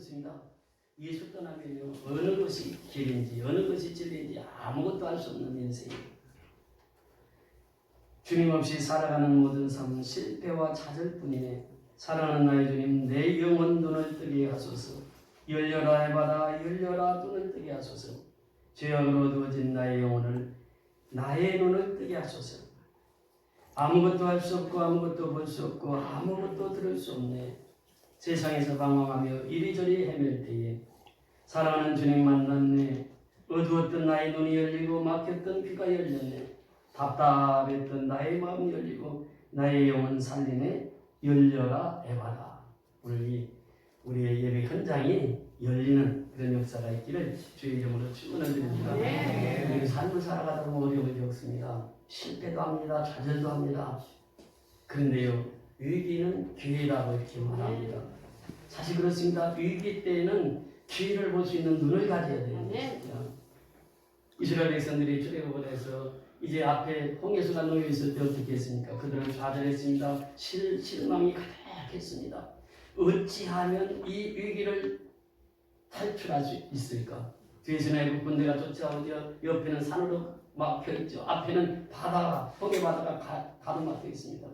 그렇습니다. 예수 떠나면요 어느 것이 길인지 어느 것이 진리인지 아무것도 알 수 없는 인생이에요. 주님 없이 살아가는 모든 삶은 실패와 좌절 뿐이네. 사랑하는 나의 주님, 내 영혼 눈을 뜨게 하소서. 열려라 해바라 열려라 눈을 뜨게 하소서. 죄악으로 어두워진 나의 영혼을 나의 눈을 뜨게 하소서. 아무것도 할 수 없고 아무것도 볼 수 없고 아무것도 들을 수 없네. 세상에서 방황하며 이리저리 헤맬 때에 사랑하는 주님 만났네. 어두웠던 나의 눈이 열리고 막혔던 귀가 열렸네. 답답했던 나의 마음이 열리고 나의 영혼 살리네. 열려라 에바라. 이 우리의 예배 현장이 열리는 그런 역사가 있기를 주의 이름으로 축원을 드립니다. 네. 우리 삶을 살아가다 보면 어려움을 겪습니다. 실패도 합니다. 좌절도 합니다. 그런데요, 위기는 기회라고 이렇게 말합니다. 사실 그렇습니다. 위기 때에는 기회를 볼 수 있는 눈을 가져야 되는 네. 것입니다. 이스라엘 백성들이 출애굽을 해서 이제 앞에 홍해수가 놓여 있을 때 어떻게 했습니까? 그들은 좌절했습니다. 실, 실망이 가득했습니다. 어찌하면 이 위기를 탈출할 수 있을까? 뒤에서는 애국 군대가 쫓아오죠. 옆에는 산으로 막혀 있죠. 앞에는 바다가 홍해 바다가 가, 가로막혀 있습니다.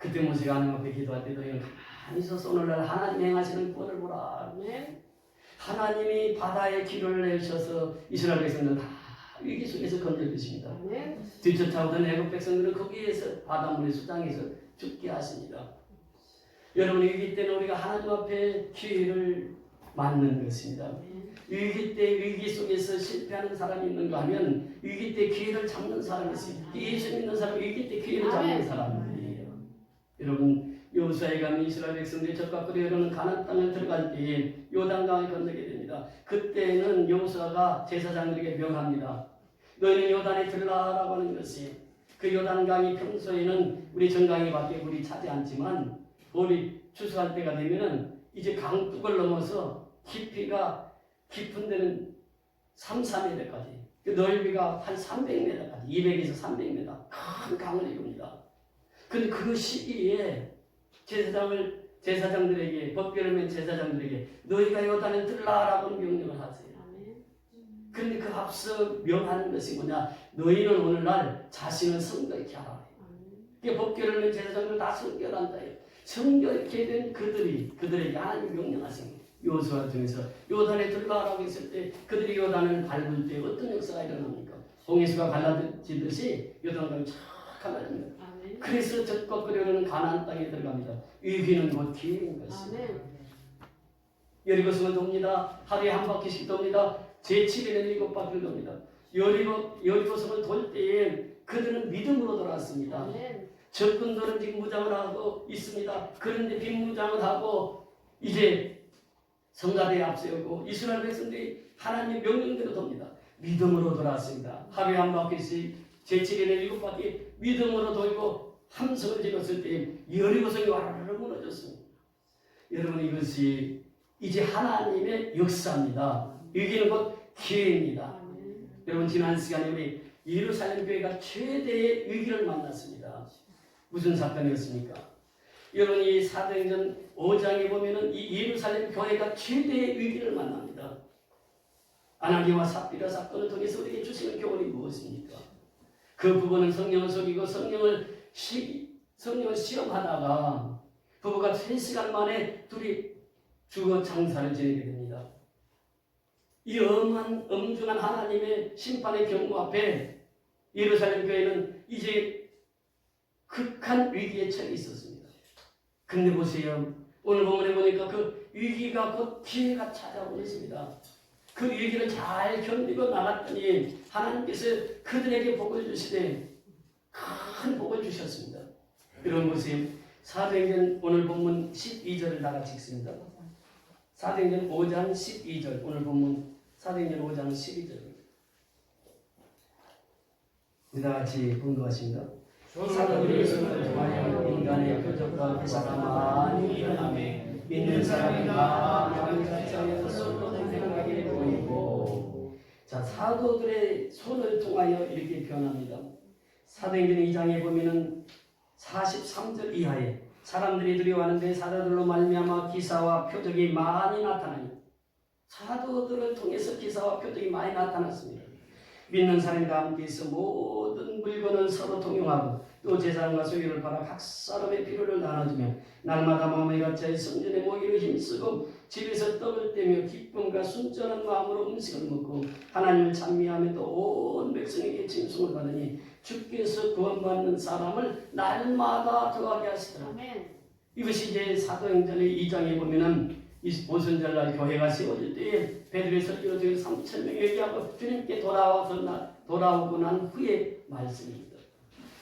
그때 모세가 하나님 앞에 기도할 때도 이건 가만히 서서 오늘날 하나님 행하시는 뻔을 보라. 아멘. 하나님이 바다에 길을 내셔서 이스라엘 백성들은 다 위기 속에서 건져주십니다. 아멘. 뒤쫓아오던 애국 백성들은 거기에서 바닷물의 수장에서 죽게 하십니다. 여러분 위기 때는 우리가 하나님 앞에 기회를 맞는 것입니다. 위기 때 위기 속에서 실패하는 사람이 있는가 하면 위기 때 기회를 잡는 사람이 있습니다. 예수 믿는 사람 위기 때 기회를 잡는. 사람들이에요. 여러분 여호수아에 가면 이스라엘 백성들이 적각으로 여러는 가나안 땅을 들어갈 때에 요단강을 건너게 됩니다. 그때는 여호수아가 제사장들에게 명합니다. 너희는 요단에 들라라고 하는 것이 그 요단강이 평소에는 우리 정강이밖에 물이 차지 않지만 우리 추수할 때가 되면은 이제 강둑을 넘어서 깊이가 깊은 데는 3, 4m까지 그 넓이가 한 300m까지 200에서 300m 큰 강을 이룹니다. 근데 그 시기에 제사장을 제사장들에게 법궤를 맨 제사장들에게 너희가 요단에 들라라고 명령을 하세요. 그런데 그 앞서 명하는 것이 뭐냐? 너희는 오늘날 자신을 성결케 하라. 이게 법궤를 맨 제사장들 다 성결한다. 성결케 된 그들이 그들에게 하나님 명령하신 요수아 중에서 요단에 들라라고 했을 때 그들이 요단을 밟을 때 어떤 역사가 일어납니까? 홍해수가 갈라지듯이 요단강이 쫙 갈라집니다. 그래서 적법그려는 가나안 땅에 들어갑니다. 위기는 곧 기회인 것입니다. 아멘. 여리고성을 돕니다. 하루에 한 바퀴씩 돕니다. 제7일에는 일곱 바퀴를 돕니다. 여리고, 여리고성을 돌 때에 그들은 믿음으로 돌아왔습니다. 적군들은 지금 무장을 하고 있습니다. 그런데 빈무장을 하고 이제 성가대에 앞세우고 이스라엘 백성들이 하나님의 명령대로 돕니다. 믿음으로 돌아왔습니다. 하루에 한 바퀴씩 제7일에 일곱 바퀴 믿음으로 돌고 함성을 질렀을 때 여리고성이 와르르 무너졌습니다. 여러분 이것이 이제 하나님의 역사입니다. 위기는 곧 기회입니다. 여러분 지난 시간에 우리 예루살렘 교회가 최대의 위기를 만났습니다. 무슨 사건이었습니까? 여러분 이 사도행전 5장에 보면은 이 예루살렘 교회가 최대의 위기를 만납니다. 아나니와 삽비라 사건을 통해서 우리에게 주시는 교훈이 무엇입니까? 그 부부는 성령을 속이고 성령을 시, 성령을 시험하다가 부부가 3시간 만에 둘이 죽어 장사를 지내게 됩니다. 이 엄한 엄중한 하나님의 심판의 경고 앞에 예루살렘 교회는 이제 극한 위기에 처해 있었습니다. 근데 보세요. 오늘 본문에 보니까 그 위기가 곧 기회가 찾아오고 있습니다. 그 위기를 잘 견디고 나갔더니 하나님께서 그들에게 복을 주시되 큰 복을 주셨습니다. 여러분 보세요. 사도행전 오늘 본문 12절을 다 같이 읽습니다. 사도행전 5장 12절 오늘 본문 사도행전 5장 12절 우리 다 같이 공부하십니다. 예수를 통하여 인간의 표적과 기사가 많이 일어나며 믿는 사람이가 많은 자에서 행하게 보이고 자 사도들의 손을 통하여 이렇게 변합니다. 사도행전 2장에 보면은 43절 이하에 사람들이 두려워하는데 사도들로 말미암아 기사와 표적이 많이 나타나니 사도들을 통해서 기사와 표적이 많이 나타났습니다. 믿는 사람과 함께 있어 모든 물건을 서로 통용하고 또 재산과 소유를 팔아 각 사람의 필요를 나눠주며 날마다 마음의 같이 성전에 모이려 힘쓰고 집에서 떡을 떼며 기쁨과 순전한 마음으로 음식을 먹고 하나님을 찬미하며 또 온 백성에게 칭송을 받으니 주께서 구원받는 사람을 날마다 더하게 하시더라. 아멘. 이것이 이제 사도행전의 2장에 보면은 이 보선절날 교회가 세워질 때에 설교 중에 3천 명이 얘기하고 주님께 돌아와서 나, 돌아오고 난 후에 말씀입니다.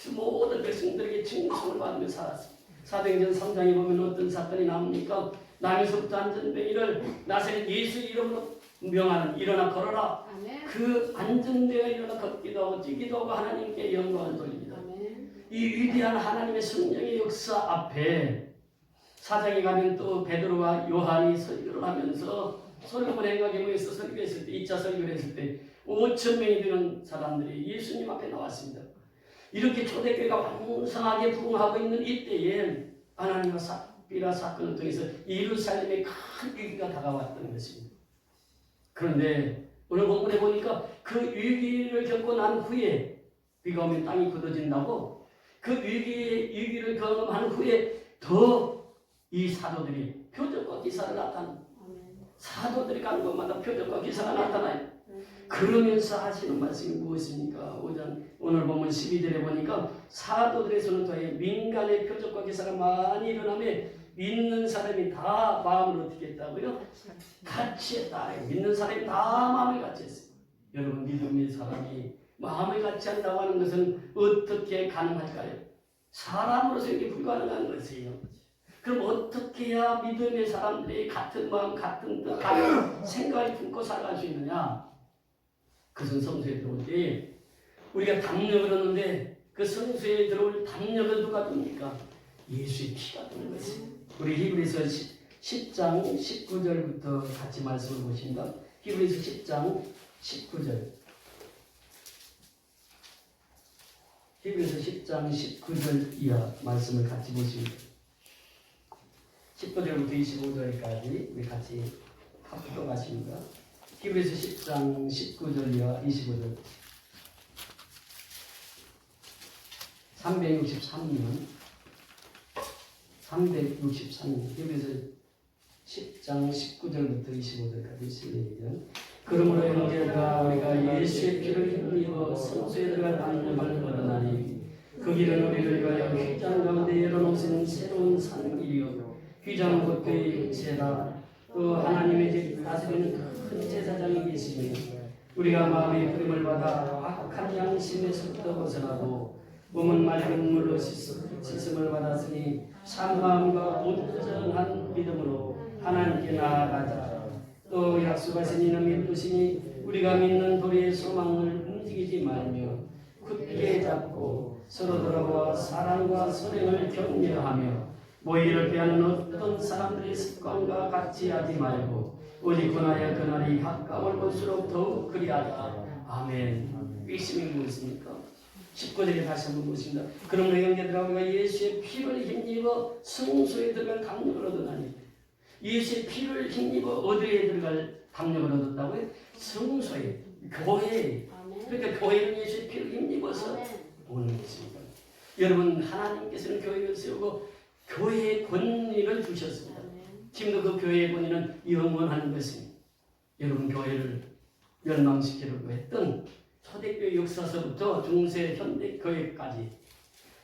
그 모든 백성들에게 칭송을 받으며 살았습니다. 사도행전 3장에 보면 어떤 사건이 나옵니까? 남에서부터 안전뱅이를 나세렛 예수 이름으로 명하는 일어나 걸어라. 아멘. 그 안전되어 일어나 걷기도 하고 뛰기도 하고 하나님께 영광을 돌립니다. 아멘. 이 위대한 하나님의 성령의 역사 앞에 사장에 가면 또 베드로와 요한이 설교를 하면서 솔로몬 행각에 모여서 설교했을 때 2차 설교를 했을 때 5천 명이 되는 사람들이 예수님 앞에 나왔습니다. 이렇게 초대교회가 왕성하게 부흥하고 있는 이때에 하나님과 사비라 사건을 통해서 예루살렘에 큰 위기가 다가왔던 것입니다. 그런데 오늘 본문에 보니까 그 위기를 겪고 난 후에 비가 오면 땅이 굳어진다고 그 위기의 위기를 경험한 후에 더 이 사도들이 표적과 기사를 아멘. 사도들이 가는 곳마다 표적과 기사가 나타나요. 음. 그러면서 하시는 말씀이 무엇입니까? 오전 오늘 보면 12절에 보니까 사도들의 손을 통해 민간의 표적과 기사가 많이 일어나며 믿는 사람이 다 마음을 어떻게 했다고요? 같이 했다. 믿는 사람이 다 마음을 같이 했어요. 여러분 믿음의 사람이 마음을 같이 한다고 하는 것은 어떻게 가능할까요? 사람으로서 이게 불가능한 것이에요. 그럼 어떻게 해야 믿음의 사람들이 같은 마음, 같은 뜻, 같은 생각을 품고 살아갈 수 있느냐? 그것은 성수에 들어올 때 우리가 담력을 얻는데 그 성수에 들어올 담력을 누가 줍니까? 예수의 피가 주는 것이. 우리 히브리서 10, 장 19절부터 같이 말씀을 보신다. 히브리서 10장 19절. 히브리서 10장 19절 이하 말씀을 같이 보십니다. 19절부터 25절까지 우리 같이 합독하십니다. 히브리서 10장 19절 이하 25절. 363년 363년 히브리서 10장 19절부터 25절까지 실례죠. 그러므로 형제들아 우리가 예수의 피를 힘입어 성소에 들어갈 안녕을 걸어나니 그 길은 우리를 위하여 휘장 가운데 열어놓으신 새로운 산길이요 휘장 곧 그의 육체다 또 하나님의 집 다스리는 큰 제사장이 계시니 우리가 마음의 부림을 받아 악한 양심에서부터 벗어나고 몸은 맑은 물로 씻음- 씻음을 받았으니 산 마음과 온전한 믿음으로 하나님께 나아가자 또 약속하신 이는 믿으시니 우리가 믿는 도리의 소망을 움직이지 말며 굳게 잡고 서로 돌아보아 사랑과 선행을 격려하며 모이를 피하는 어떤 사람들의 습관과 같이 하지 말고 오직 그나야 그날이 가까울 볼수록 더욱 그리하다. 아멘. 의심이 무엇입니까? 19절에 다시 한번 보십니다. 그러므로 형제들아 우리가 예수의 피를 힘입어 성소에 들어갈 담력을 얻으나니 예수의 피를 힘입어 어디에 들어갈 담력을 얻었다고요? 성소에, 교회에. 그러니까 교회는 예수의 피를 힘입어서. 오는 것입니다. 여러분 하나님께서는 교회를 세우고 교회의 권위를 주셨습니다. 지금도 그 교회의 권위는 영원한 것입니다. 여러분 교회를 멸망시키려고 했던 초대교회 역사서부터 중세 현대 교회까지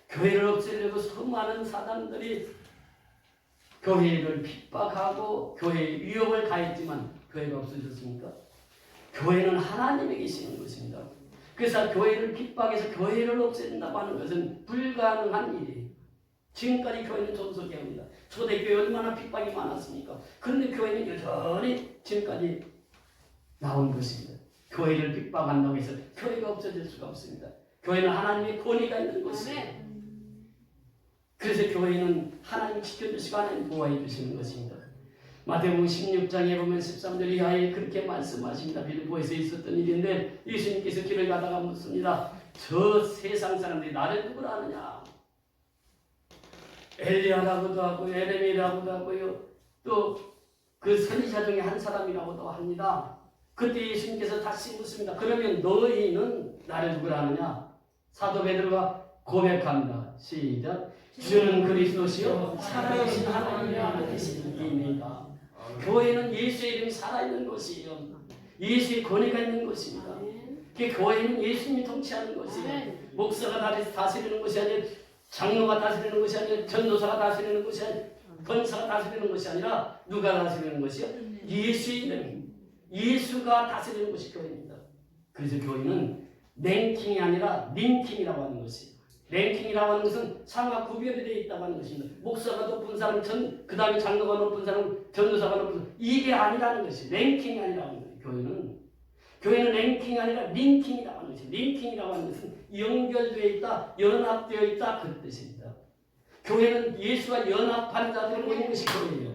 교회를 없애려고 수많은 사람들이 교회를 핍박하고 교회에 위협을 가했지만 교회가 없어졌습니까? 교회는 하나님에 계시는 것입니다. 그래서 교회를 핍박해서 교회를 없애준다고 하는 것은 불가능한 일이에요. 지금까지 교회는 존속해옵니다. 초대교회 얼마나 핍박이 많았습니까? 그런데 교회는 여전히 지금까지 나온 것입니다. 교회를 핍박한다고 해서 교회가 없어질 수가 없습니다. 교회는 하나님의 권위가 있는. 아멘. 그래서 교회는 하나님 지켜주시고 하나님 보호해 주시는 것입니다. 마태복음 16장에 보면 13절 이하에 그렇게 말씀하십니다. 빌보에서 있었던 일인데 예수님께서 길을 가다가 묻습니다. 저 세상 사람들이 나를 누구라 하느냐? 엘리야라고도 하고 에레미라고도 하고요. 또 그 선지자 중에 한 사람이라고도 합니다. 그때 예수님께서 다시 묻습니다. 그러면 너희는 나를 누구라 하느냐? 사도 베드로가 고백합니다. 시작. 주는 그리스도시요 살아계신 하나님이라 계십니다. 교회는 예수의 이름이 살아있는 곳이에요. 예수의 권위가 있는 곳입니다. 그 교회는 예수님이 통치하는 것이에요. 목사가 다스리는 것이 아니라 장로가 다스리는 것이 아니라 전도사가 다스리는 것이 아니라 권사가 다스리는 것이 아니라 누가 다스리는 것이요? 예수의 이름. 예수가 다스리는 것이 교회입니다. 그래서 교회는 랭킹이 아니라 링킹이라고 하는 것이에요. 랭킹이라고 하는 것은 상하 구별이 되어 있다고 하는 것입니다. 목사가 높은 사람, 전, 그 다음에 장로가 높은 사람, 전도사가 높은 사람. 이게 아니라는 것이 랭킹이 아니라는 거예요. 교회는. 교회는 랭킹이 아니라 링킹이라고 하는 것이 링킹이라고 하는 것은 연결되어 있다, 연합되어 있다 그 뜻입니다. 교회는 예수와 연합한 자들이 모이는 것이 교회예요.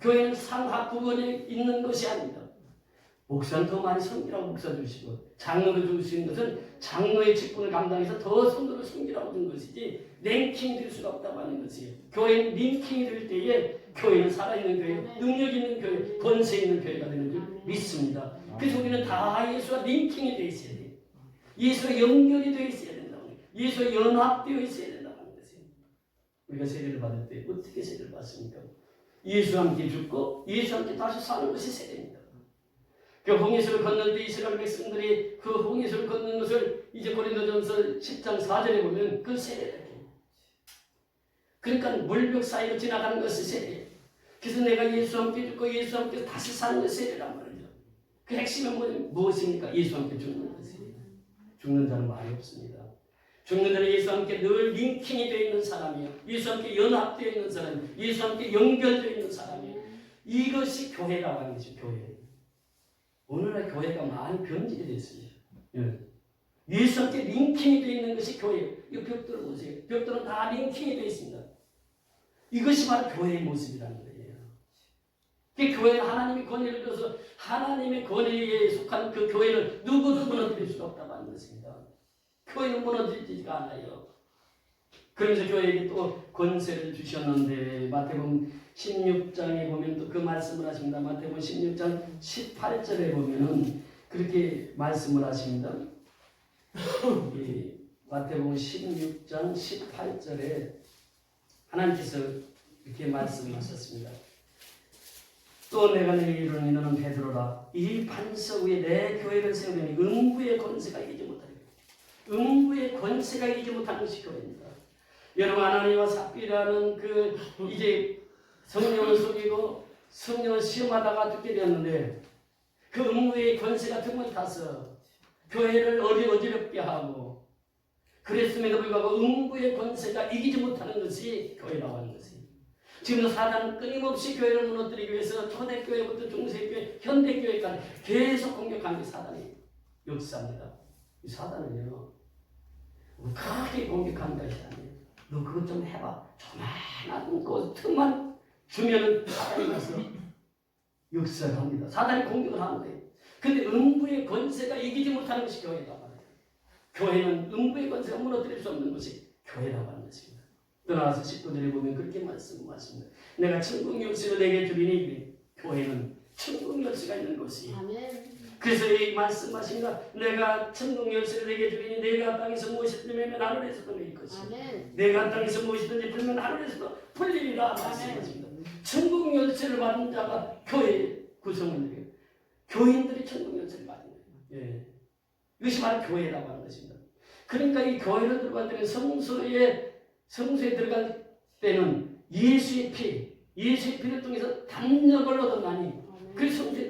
교회는 상하 구분이 있는 것이 아닙니다. 목사는 더 많이 섬기라고 목사 주시고 장로를 주시는 것은 장로의 직분을 감당해서 더 성도를 섬기라고 하는 것이지 랭킹이 될 수가 없다고 하는 것이에요. 교회는 링킹이 될 때에 교회는 살아있는 교회, 능력 있는 교회, 권세 있는 교회가 되는 줄 믿습니다. 그래서 우리는 다 예수와 링킹이 되어 있어야 돼요. 예수와 연결이 되어 있어야 된다고 해요. 예수와 연합되어 있어야 된다고 하는 것이에요. 우리가 세례를 받을 때 어떻게 세례를 받습니까? 예수와 함께 죽고 예수와 함께 다시 사는 것이 세례입니다. 그 홍해수를 건널 때 이스라엘 백성들이 그 홍해수를 걷는 것을 이제 고린도전서 10장 4절에 보면 그 세례를 해요. 그러니까 물벽 사이로 지나가는 것이 세례예요. 그래서 내가 예수와 함께 죽고 예수와 함께 다시 사는 것이 세례란 말이죠. 그 핵심은 뭐냐- 무엇입니까? 예수와 함께 죽는 것이에요. 죽는 자는 말이 없습니다. 죽는 자는 예수와 함께 늘 링킹이 되어 있는 사람이에요. 예수와 함께 연합되어 있는 사람이에요. 예수와 함께 연결되어 있는 사람이에요. 이것이 교회라고 하는 것이죠. 교회. 오늘날 교회가 많이 변질이 됐습니다. 예. 함께 링킹이 되어 있는 것이 교회예요. 이 벽돌을 보세요. 벽돌은 다 링킹이 되어 있습니다. 이것이 바로 교회의 모습이라는 거예요. 그 교회는 하나님의 권위를 줘서 하나님의 권위에 속한 그 교회를 누구도 무너뜨릴 수가 없다고 하는 것입니다. 교회는 무너지지가 않아요. 그러면서 교회에게 또 권세를 주셨는데 마태복음 16장에 보면 또 그 말씀을 하십니다. 마태복음 16장 18절에 보면은 그렇게 말씀을 하십니다. 이 마태복음 16장 18절에 하나님께서 이렇게 말씀하셨습니다. 또 내가 너에게 이르노니 너는 베드로라 이 반석 위에 내 교회를 세우려니 음부의 권세가 이기지 못하리라. 음부의 권세가 이기지 못하는 것이 교회입니다. 여러분 하나님과 삽비라는 그 이제 성령을 속이고 성령을 시험하다가 죽게 되었는데 그 음부의 권세가 등을 타서 교회를 어리 어지럽게 하고 그랬음에도 불구하고 음부의 권세가 이기지 못하는 것이 교회라고 하는 것입니다. 지금 사단은 끊임없이 교회를 무너뜨리기 위해서 초대교회부터 중세교회, 현대교회까지 계속 공격하는 게 사단의 역사입니다. 이 사단은요, 크게 공격하는 것이 아니에요. 너 그것 좀 해봐. 조만한 그 틈만 주면은 사단이 가서 역사를 합니다. 사단이 공격을 하는 거예요. 근데 음부의 권세가 이기지 못하는 것이 교회라고 합니다. 교회는 음부의 권세가 무너뜨릴 수 없는 것이 교회라고 하는 것입니다. 떠나서 19절에 보면 그렇게 말씀하십니다. 내가 천국 열쇠를 내게 주리니 교회는 천국 열쇠가 있는 것이 아멘. 그래서 이 말씀하십니다. 내가 천국 열쇠를 내게 주리니 내가 땅에서 무엇이든지 매면 하늘에서도 내 것이. 내가 땅에서 무엇이든지 풀면 하늘에서도 풀리리라 말씀하십니다. 천국 열쇠를 받은 자가 교회 해요. 교인들이 천국 열쇠를 받는 거예요. 예. 이것이 바로 교회라고 하는 것입니다. 그러니까 이 교회를 들어갈 때는 성소에 성소에 들어갈 때는 예수의 피, 예수의 피를 통해서 담력을 얻어나니 아멘. 그 성소에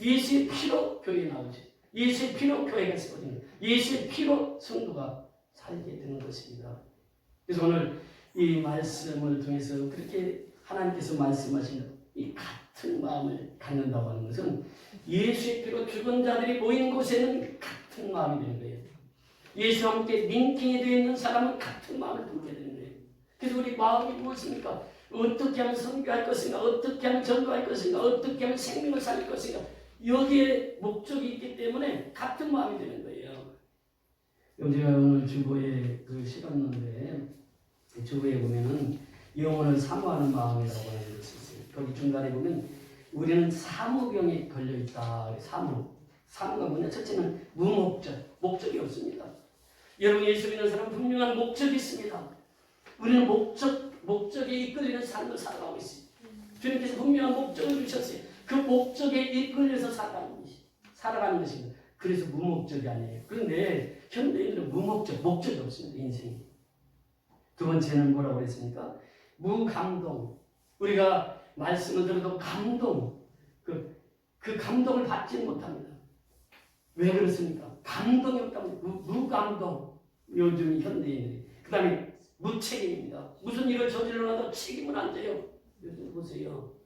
예수의 피로 교회 나오지. 예수의 피로 교회가 세워지는. 예수의 피로 성도가 살게 되는 것입니다. 그래서 오늘 이 말씀을 통해서 그렇게 하나님께서 말씀하시는 이 같은 마음을 갖는다고 하는 것은 예수의 피로 죽은 자들이 모인 곳에는 같은 마음이 되는 거예요. 예수와 함께 링킹이 되어 있는 사람은 같은 마음을 품게 되는 거예요. 그래서 우리 마음이 무엇입니까? 어떻게 하면 선교할 것인가? 어떻게 하면 전도할 것인가? 어떻게 하면 생명을 살릴 것인가? 여기에 목적이 있기 때문에 같은 마음이 되는 거예요. 제가 오늘 주보에 그 실었는데 주부에 보면은 영혼을 사모하는 마음이라고 하는 것이 있어요. 거기 중간에 보면 우리는 사무병에 걸려 있다. 사무. 사무가 뭐냐? 첫째는 무목적. 목적이 없습니다. 여러분 예수 믿는 사람 분명한 목적이 있습니다. 우리는 목적, 목적에 이끌리는 삶을 살아가고 있습니다. 주님께서 분명한 목적을 주셨어요. 그 목적에 이끌려서 살아가는 것이, 살아가는 것입니다. 그래서 무목적이 아니에요. 그런데 현대인들은 무목적, 목적이 없습니다. 인생이. 두 번째는 뭐라고 그랬습니까? 무감동. 우리가 말씀을 들어도 감동, 그, 그 감동을 받지 못합니다. 왜 그렇습니까? 감동이 없다면 무, 무감동. 요즘 현대인들이. 그 다음에 무책임입니다. 무슨 일을 저질러놔도 책임은 안 져요. 요즘 보세요.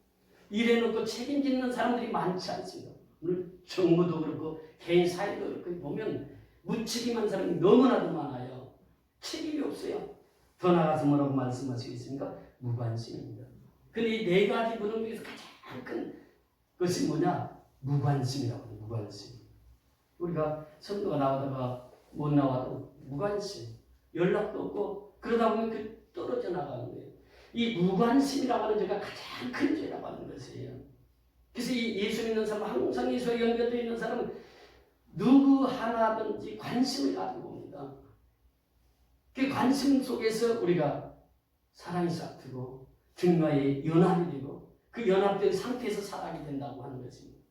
일해놓고 책임지는 사람들이 많지 않습니다. 오늘 정부도 그렇고 개인 사회도 그렇고 보면 무책임한 사람이 너무나도 많아요. 책임이 없어요. 더 나아가서 뭐라고 말씀하시겠습니까? 무관심입니다. 근데 이 네 가지 부분 중에서 가장 큰 것이 뭐냐? 무관심이라고 해요. 무관심. 우리가 선도가 나오다가 못 나와도 무관심. 연락도 없고 그러다 보면 그 떨어져 나가는 거예요. 이 무관심이라고 하는 죄가 가장 큰 죄라고 하는 것이에요. 그래서 이 예수 믿는 사람, 항상 예수와 연결되어 있는 사람은 누구 하나든지 관심을 가지고 봅니다. 그 관심 속에서 우리가 사랑이 싹트고 증거의 연합이 되고 그 연합된 상태에서 살아가게 된다고 하는 것입니다.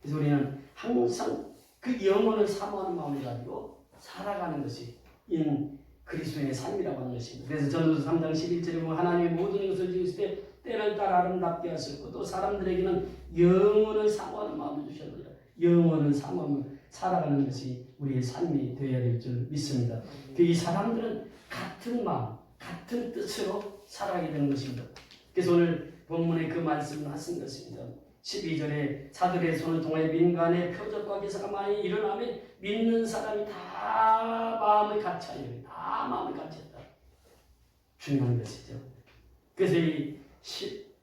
그래서 우리는 항상 그 영혼을 사모하는 마음을 가지고 살아가는 것이 인 그리스도인의 삶이라고 하는 것입니다. 그래서 전도서 3장 11절에 보면 하나님의 모든 것을 지으실 때 때를 따라 아름답게 하셨고 또 사람들에게는 영혼을 사모하는 마음을 주셨느니라. 영혼을 사모하며 살아가는 것이 우리의 삶이 되어야 될 줄 믿습니다. 그이 사람들은 같은 마음, 같은 뜻으로 살아가게 되는 것입니다. 그래서 오늘 본문에 그 말씀을 하신 것입니다. 12절에 사들의 손을 통하여 민간의 표적과 기사가 많이 일어나면 믿는 사람이 다 마음을 같이 하려 다 마음을 했다. 중요한 것이죠. 그래서 이 시,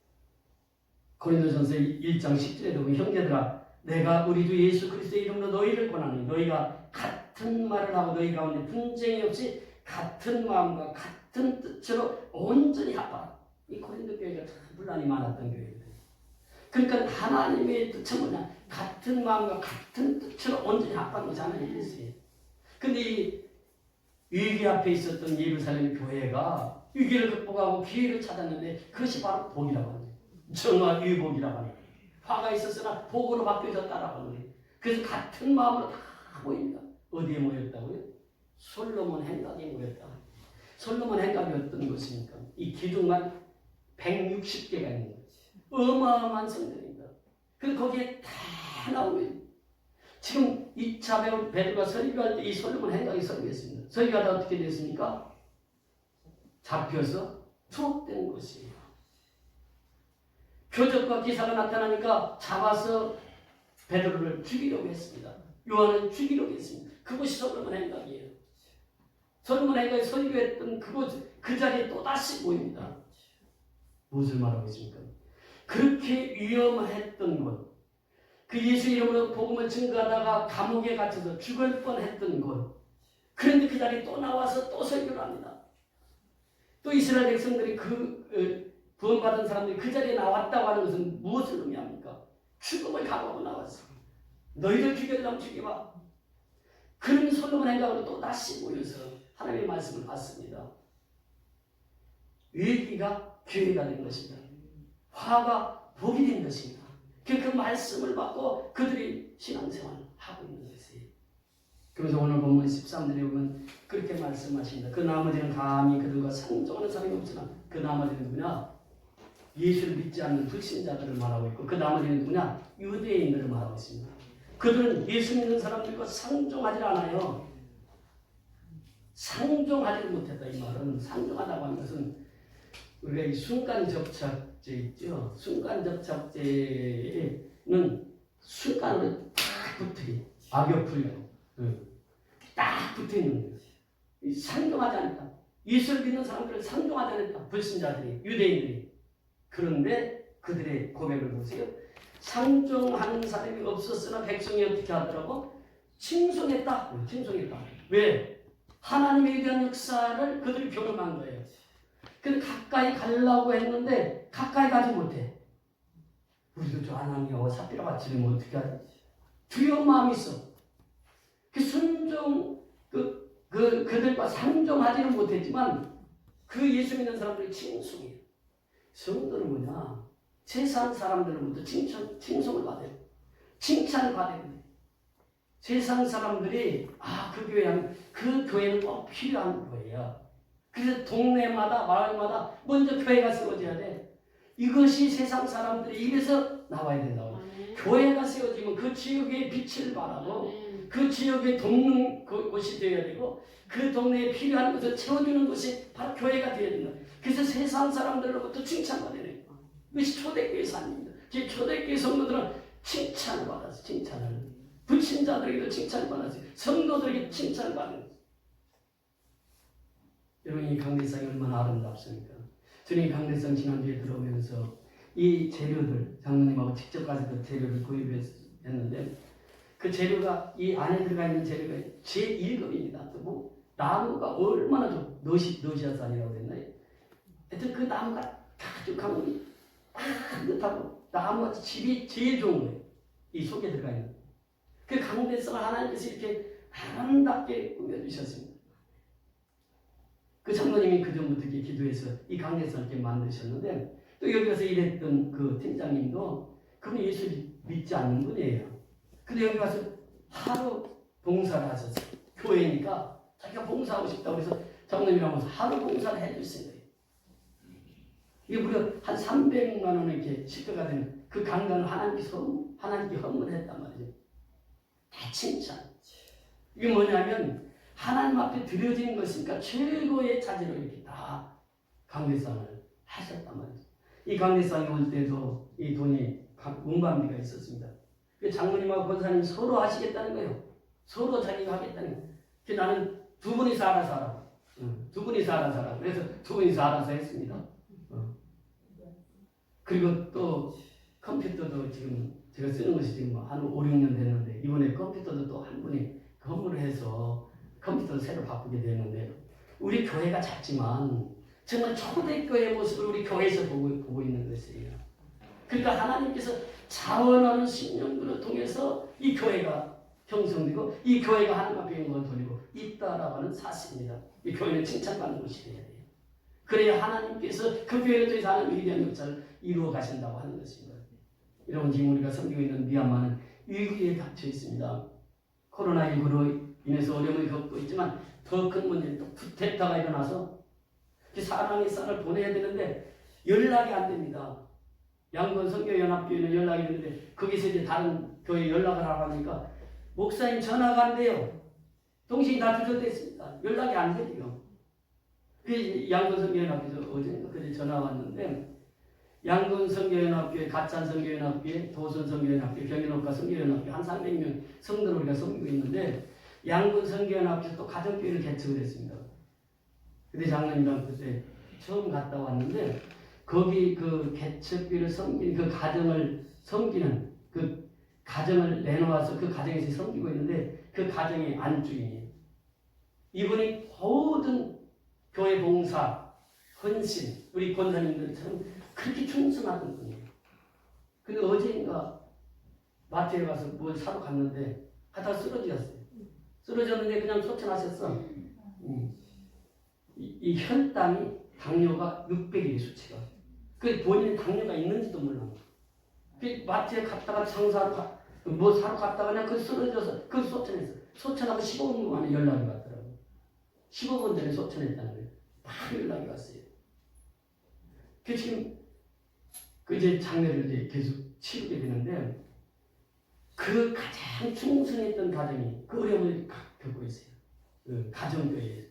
고린도전서 1장 10절에 보면 형제들아 내가 우리 주 예수 그리스도의 이름으로 너희를 권하니 너희가 같은 말을 하고 너희 가운데 분쟁이 없이 같은 마음과 같은 뜻으로 온전히 합하라. 이 고린도 교회가 참 분란이 많았던 교회예요. 그러니까 하나님의 뜻은 뭐냐? 같은 마음과 같은 뜻으로 온전히 것이 하나님의 뜻이에요. 근데 이 위기 앞에 있었던 예루살렘 교회가 위기를 극복하고 기회를 찾았는데 그것이 바로 복이라고 합니다. 정화 위복이라고 합니다. 화가 있었으나 복으로 바뀌어졌다라고 합니다. 그래서 같은 마음으로 다 모입니다. 어디에 모였다고요? 솔로몬 행각에 모였다. 솔로몬 행각이 어떤 것입니까? 이 기둥만 160개가 있는 거지. 어마어마한 성전입니다. 그 거기에 다 나오면 지금 2차 배우 베드가 설교할 때 이 솔로몬 행각이 설교했습니다. 설교하다 어떻게 됐습니까? 잡혀서 투옥된 것이에요. 표적과 기사가 나타나니까 잡아서 베드로를 죽이려고 했습니다. 요한을 죽이려고 했습니다. 그것이 솔로몬 행각이에요. 솔로몬 행각이 설교했던 그곳 그 자리에 또 다시 모입니다. 무엇을 말하고 있습니까? 그렇게 위험했던 곳, 그 예수 이름으로 복음을 증거하다가 감옥에 갇혀서 죽을 뻔했던 곳, 그런데 그 자리에 또 나와서 또 설교를 합니다. 또 이스라엘 백성들이 그 어, 구원받은 사람들이 그 자리에 나왔다고 하는 것은 무엇을 의미합니까? 죽음을 각오하고 나왔어. 너희들 죽여려면 죽여봐. 그런 솔로몬 행각으로 또 다시 모여서 하나님의 말씀을 받습니다. 위기가 기회가 된 것입니다. 화가 복이 된 것입니다. 그, 그 말씀을 받고 그들이 신앙생활을 하고 있는 것이에요. 그래서 오늘 본문 13절에 보면 그렇게 말씀하십니다. 그 나머지는 감히 그들과 상종하는 사람이 없으나 그 나머지는 누구냐? 예수를 믿지 않는 불신자들을 말하고 있고 그 나머지는 누구냐? 유대인들을 말하고 있습니다. 그들은 예수 믿는 사람들과 상종하지 않아요. 상종하지 못했다 이 말은 상종하다고 하는 것은 우리가 이 순간 접착제 있죠. 순간 접착제는 순간으로 딱 붙어요. 악역 풀려. 딱 붙어 있는. 이 상종하지 않다. 예수를 믿는 사람들은 상종하지 않다. 불신자들이, 유대인들이. 그런데 그들의 고백을 보세요. 상종하는 사람이 없었으나 백성이 어떻게 하더라고? 칭송했다. 칭송했다. 왜? 하나님에 대한 역사를 그들이 경험한 거예요. 근데 가까이 가려고 했는데 가까이 가지 못해. 우리도 저 하나님하고 삽비라 같이면 어떻게 하지? 두려운 마음이 있어. 그 순종 그, 그 그들과 상종하지는 못했지만 그 예수 믿는 사람들이 칭송해요. 성도는 뭐냐? 세상 사람들로부터 칭찬, 칭송을 받아요. 칭찬을 받아야 돼. 세상 사람들이 아 그 교회 하면 그 교회는 꼭 필요한 거예요. 그래서 동네마다 마을마다 먼저 교회가 세워져야 돼. 이것이 세상 사람들의 입에서 나와야 된다고. 아멘. 교회가 세워지면 그 지역에 빛을 발하고 아멘. 그 지역에 돕는 그 곳이 되어야 되고 그 동네에 필요한 것을 채워주는 것이 바로 교회가 되어야 된다. 그래서 세상 사람들로부터 칭찬받아야 돼. 이것이 초대교회 삶입니다. 제 초대교회 성도들은 칭찬을 받았어. 칭찬을. 불신자들에게도 칭찬을 받았어요. 성도들에게 칭찬을 받는 여러분 이 강대상이 얼마나 아름답습니까? 저는 이 강대상 지난주에 들어오면서 이 재료들 장모님하고 직접 가서 그 재료를 구입했는데 그 재료가 이 안에 들어가 있는 재료가 제 1급입니다. 뭐 나무가 얼마나 좀 너시 너시아산이라고 그랬나요? 하여튼 그 나무가 가죽하고 따뜻하고 나무가 집이 제일 좋은 거예요. 이 속에 들어가 있는 그 강대성을 하나님께서 이렇게 아름답게 꾸며주셨습니다. 그 장로님이 그 전부터 이렇게 기도해서 이 강대성을 이렇게 만드셨는데 또 여기 가서 일했던 그 팀장님도 그분 예수 믿지 않는 분이에요. 근데 여기 가서 하루 봉사를 하셨어요. 교회니까 자기가 봉사하고 싶다고 해서 장로님이랑 와서 하루 봉사를 해주신 거예요. 이게 무려 한 300만 원 이렇게 시가가 되는 그 강단을 하나님께 선, 하나님께 헌물을 했단 말이죠. 다 칭찬. 이게 뭐냐면 하나님 앞에 드려진 것이니까 최고의 자질로 이렇게 다 강대상을 하셨단 말이죠. 이 강대상에 올 때도 이 돈이 각 운반비가 있었습니다. 그 장모님하고 권사님 서로 하시겠다는 거예요. 서로 자기가 하겠다는 거예요. 그 나는 두 분이서 알아서 하라. 응, 두 분이서 알아서 하라. 그래서 두 분이서 알아서 했습니다. 어. 그리고 또 컴퓨터도 지금 제가 쓰는 것이 지금 한 5, 6년 됐는데 이번에 컴퓨터도 또 한 분이 건물을 해서 컴퓨터를 새로 바꾸게 되는데 우리 교회가 작지만 정말 초대교회 모습을 우리 교회에서 보고, 보고 있는 것이에요. 그러니까 하나님께서 자원하는 신령들을 통해서 이 교회가 형성되고 이 교회가 하나님 앞에 영광을 돌리고 있다라고 하는 사실입니다. 이 교회는 칭찬받는 곳이 되어야 돼요. 그래야 하나님께서 그 교회를 통해서 하는 위대한 역사를 이루어 가신다고 하는 것입니다. 여러분 지금 우리가 섬기고 있는 미얀마는 위기에 닥쳐 있습니다. 코로나19로 인해서 어려움을 겪고 있지만 더 큰 문제는 또 쿠데타가 일어나서 그 사랑의 쌀을 보내야 되는데 연락이 안 됩니다. 양권 선교연합교회는 연락이 되는데 거기서 이제 다른 교회 연락을 하라니까 목사님 전화가 안 돼요. 동시에 다 주저됐습니다. 연락이 안 돼요. 그 양권 선교연합교회에서 어제 그제 전화 왔는데 양군 선교연합교회, 가찬 선교연합교회, 도선 선교연합교회, 경인옥가 선교연합교회 한 300명 성도를 우리가 섬기고 있는데 양군 선교연합교회 또 가정교회를 개척을 했습니다. 근데 장로님이랑 그때 처음 갔다 왔는데 거기 그 개척교회를 섬기는 그 가정을 섬기는 그 가정을 내놓아서 그 가정에서 섬기고 있는데 그 가정의 안주인이에요. 이분이 모든 교회 봉사, 헌신, 우리 권사님들처럼 그렇게 충성하던 분이에요. 근데 어제인가 마트에 가서 뭘 사러 갔는데 하다가 쓰러지셨어요. 쓰러졌는데 그냥 소천하셨어. 음. 이, 이 혈당이 당뇨가 600이에요 수치가. 그 본인이 당뇨가 있는지도 몰라. 그 마트에 갔다가 장사하러 가, 뭐 사러 갔다가 그냥 그 쓰러져서 그 소천했어. 소천하고 15분 만에 연락이 왔더라고. 15분 전에 소천했다는 거예요. 바로 연락이 왔어요. 그 지금 그 이제 장례를 이제 계속 치르게 되는데 그 가장 충성했던 가정이 그 어려움을 겪고 있어요. 그 가정교회에서.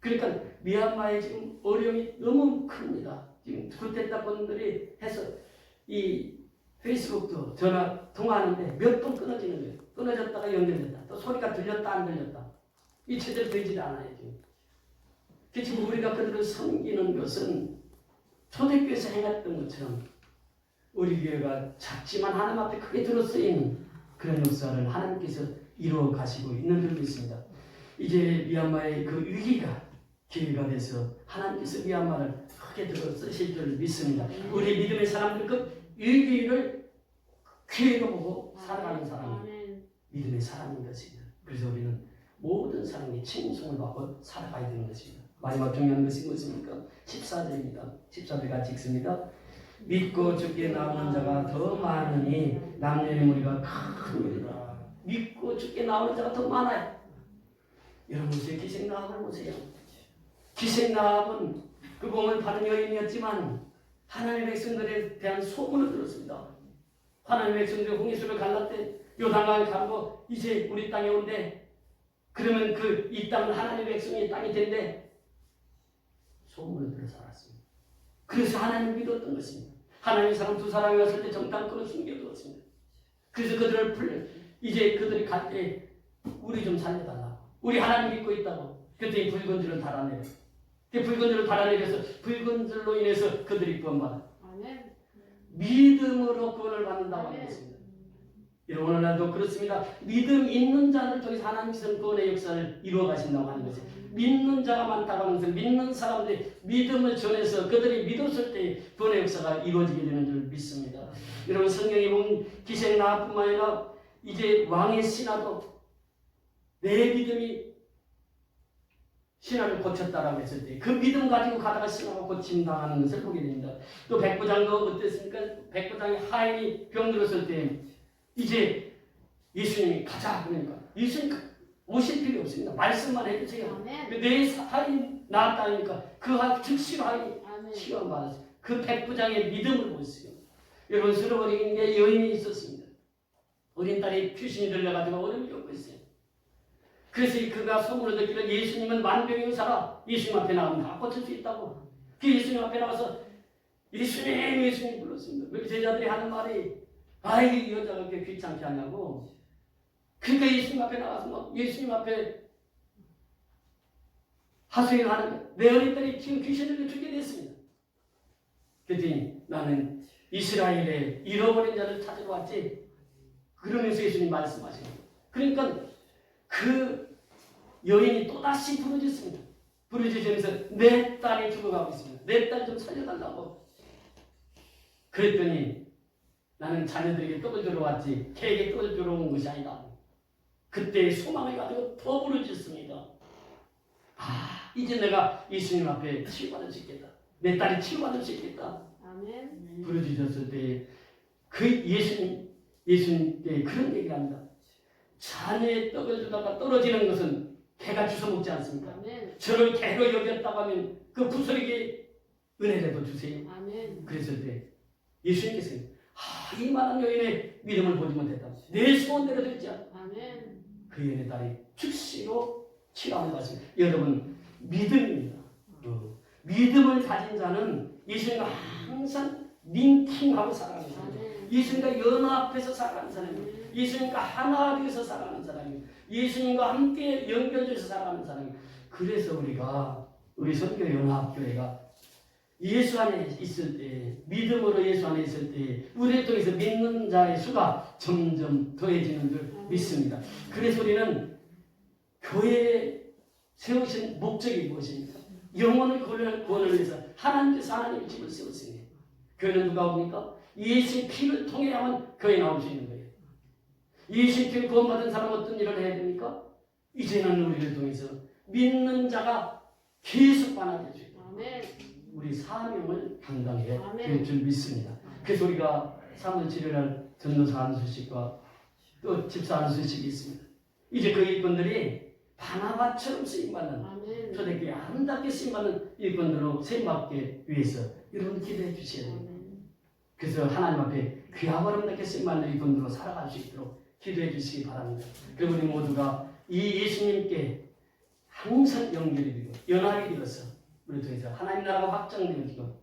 그러니까 미얀마에 지금 어려움이 너무 큽니다. 지금 구테타 분들이 해서 이 페이스북도 전화 통화하는데 몇 번 끊어지는 거예요. 끊어졌다가 연결됐다. 또 소리가 들렸다 안 들렸다. 이 제대로 되지 않아요 지금. 그 지금 우리가 그들을 섬기는 것은 초대교회에서 행했던 것처럼 우리 교회가 작지만 하나님 앞에 크게 들어쓰인 그런 역사를 하나님께서 이루어 가시고 있는 줄 믿습니다. 이제 미얀마의 그 위기가 기회가 돼서 하나님께서 말을 크게 들어 쓰실 줄 믿습니다. 우리 믿음의 사람들 그 일기를 기회로 보고 살아가는 사람이 아멘. 믿음의 사람인 것입니다. 그래서 우리는 모든 사람이 칭송을 받고 살아가야 되는 것입니다. 마지막 중요한 것이 무엇입니까? 14절입니다. 14절 같이 읽습니다. 믿고 죽게 나오는 자가 더 많으니 남녀의 무리가 크니라. 믿고 죽게 나오는 자가 더 많아요. 여러분 제 기생 나합을 보세요. 기생 나합은 그 공을 받은 여인이었지만 하나님의 백성들에 대한 소문을 들었습니다. 하나님의 백성들이 홍해수를 갈랐대 요단강을 가고 이제 우리 땅에 온대. 그러면 그 이 땅은 하나님의 백성의 땅이 된대. 소문을 들어서 알았습니다. 그래서 하나님을 믿었던 것입니다. 하나님의 사람 두 사람이 왔을 때 정탐꾼을 숨겨두었습니다. 그래서 그들을 풀려 이제 그들이 갈 때 우리 좀 살려달라고. 우리 하나님 믿고 있다고. 그때 줄을 달아내려. 그 줄을 달아내려서 줄로 인해서 그들이 구원받아. 믿음으로 구원을 받는다고 하는 것입니다. 여러분 오늘날도 그렇습니다. 믿음 있는 자를 통해서 하나님께서는 구원의 역사를 이루어 가신다고 하는 것이 믿는 자가 많다고 것은 믿는 사람들이 믿음을 전해서 그들이 믿었을 때 구원의 역사가 이루어지게 되는 줄 믿습니다. 여러분 성경에 보면 기생 나뿐만 아니라 이제 왕의 신하도 내 믿음이 신하를 고쳤다라고 했을 때 그 믿음 가지고 가다가 신하가 당하는 것을 보게 됩니다. 또 백부장도 어땠습니까? 백부장이 하인이 병들었을 때 이제 예수님이 가자 그러니까 예수님 오실 필요 없습니다. 말씀만 해주세요. 내 하인 나았다니까 그 하, 즉시 아멘. 시간 받았어요. 그 백부장의 믿음을 보였어요. 여러분 게 여인이 있었습니다. 어린 딸이 귀신이 들려가지고 어려움을 겪고 있어요. 그래서 이 그가 소문을 듣기를 예수님은 만병의 의사라 예수님 앞에 나오면 다 고칠 수 있다고. 그 예수님 앞에 나가서 예수님 예수님 불렀습니다. 그 제자들이 하는 말이 아이 이 여자가 그렇게 귀찮게 하냐고. 그러니까 예수님 앞에 나가서 뭐 예수님 앞에 하소연 하는. 내 어린 딸이 지금 귀신을 죽게 됐습니다. 그랬더니 나는 이스라엘에 잃어버린 자를 찾으러 왔지. 그러면서 예수님 말씀하시는 거예요. 그러니까 그 여인이 또다시 부르짖습니다. 부르짖으면서 내 딸이 죽어가고 있습니다. 내 딸 좀 살려달라고. 그랬더니 나는 자녀들에게 떡을 주러 왔지 개에게 떡을 주러 온 것이 아니다. 그때 소망을 가지고 더 부르짖습니다. 아 이제 내가 예수님 앞에 치유받을 수 있겠다. 내 딸이 치유받을 수 있겠다. 아멘. 부르짖었을 때 그 예수님 예수님께 그런 얘기를 합니다. 자녀의 떡을 주다가 떨어지는 것은 개가 주워 먹지 않습니까? 아멘. 저를 개로 여겼다고 하면 그 구설에게 은혜라도 주세요. 아멘. 그랬을 때 예수님께서 아, 이만한 여인의 믿음을 보지 못했다. 내 소원대로 됐지 않아. 아멘. 그 여인의 딸이 즉시로 것입니다. 여러분 믿음입니다. 어, 믿음을 가진 자는 예수님과 항상 링킹하고 살아가는 사람이에요. 예수님과 연합해서 살아가는 사람이에요. 예수님과 하나 되어서 살아가는 사람이에요. 예수님과 함께 연결돼서 살아가는 사람이에요. 그래서 우리가 우리 선교 연합교회가 예수 안에 있을 때 믿음으로 예수 안에 있을 때 우리를 통해서 믿는 자의 수가 점점 더해지는 줄 믿습니다. 그래서 우리는 교회에 세우신 목적이 무엇입니까? 영혼을 구원을, 구원을 위해서 하나님께서 하나님의 집을 세웠습니다. 교회는 누가 옵니까? 예수의 피를 통해야만 교회 나올 수 있는 거예요. 예수의 피를 구원받은 사람은 어떤 일을 해야 됩니까? 이제는 우리를 통해서 믿는 자가 계속 반하게 해주고 아멘. 우리 사명을 아멘. 될줄 믿습니다. 그래서 우리가 3월 7일날 전도사 안수식과 또 집사 안수식이 있습니다. 이제 그 일꾼들이 바나바처럼 쓰임받는. 초대교회 아름답게 쓰임받는 일꾼들로 세임받기 위해서 여러분 기도해 주셔야 됩니다. 아멘. 그래서 하나님 앞에 귀하고 아름답게 쓰임받는 일꾼들로 살아갈 수 있도록 기도해 주시기 바랍니다. 그리고 우리 모두가 이 예수님께 항상 연결이 되고 연합이 되어서 우리 통해서 하나님 나라가 확장되어지고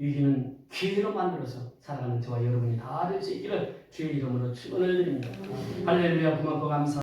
여기는 기회로 만들어서 살아가는 저와 여러분이 다 될 수 있기를 주의 이름으로 축원을 드립니다. 할렐루야 고맙고 감사.